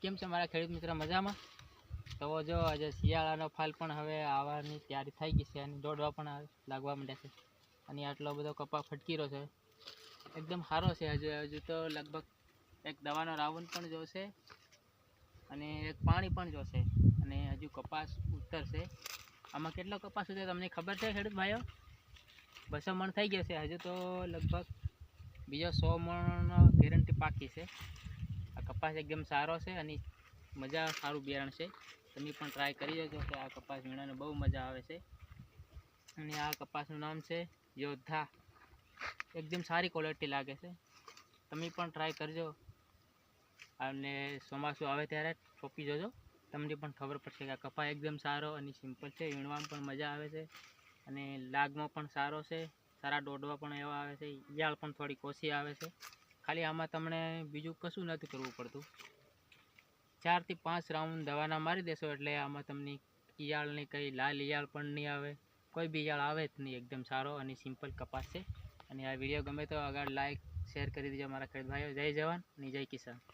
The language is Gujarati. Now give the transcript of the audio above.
કેમ છે મારા ખેડૂત મિત્ર મજામાં? તો જો આજે શિયાળાનો ફાલ પણ હવે આવવાની તૈયારી થઈ ગઈ છે અને દોડવા પણ લાગવા માંડ્યા છે. અને આટલો બધો કપા ફટકી રહ્યો છે. એકદમ સારો છે. હજુ હજુ તો લગભગ એક દવાનો રાઉન્ડ પણ જોશે અને એક પાણી પણ જોશે. અને હજુ કપાસ ઉતરશે. આમાં કેટલો કપાસ ઉતરે તમને ખબર છે ખેડૂત ભાઈઓ? બસો મણ થઈ ગયો છે. હજુ તો લગભગ બીજો સો મણ ગેરંટી પાકી છે. કપાસ એકદમ સારો છે અને મજા સારું બિયારણ છે. તમે પણ ટ્રાય કરી જજો કે આ કપાસ વીણાને બહુ મજા આવે છે. અને આ કપાસનું નામ છે યોદ્ધા. એકદમ સારી ક્વોલિટી લાગે છે. તમે પણ ટ્રાય કરજો. અને ચોમાસું આવે ત્યારે ટોપી જોજો. તમને પણ ખબર પડશે કે આ કપાસ એકદમ સારો અને સિમ્પલ છે. વીણવામાં પણ મજા આવે છે. અને લાગમાં પણ સારો છે. સારા દોડવા પણ એવા આવે છે. ઈયાળ પણ થોડી કોશી આવે છે. ખાલી આમાં તમને બીજું કશું નથી કરવું પડતું. ચારથી પાંચ રાઉન્ડ દવાના મારી દેશો એટલે આમાં તમને ઈયાળની કંઈ, લાલ ઈયાળ પણ નહીં આવે. કોઈ બી ઈયાળ આવે જ નહીં એકદમ સારો અને સિમ્પલ કપાસ છે. અને આ વીડિયો ગમે તો આગળ લાઇક શેર કરી દેજો મારા ખેડૂત ભાઈઓ. જય જવાન અને જય કિસાન.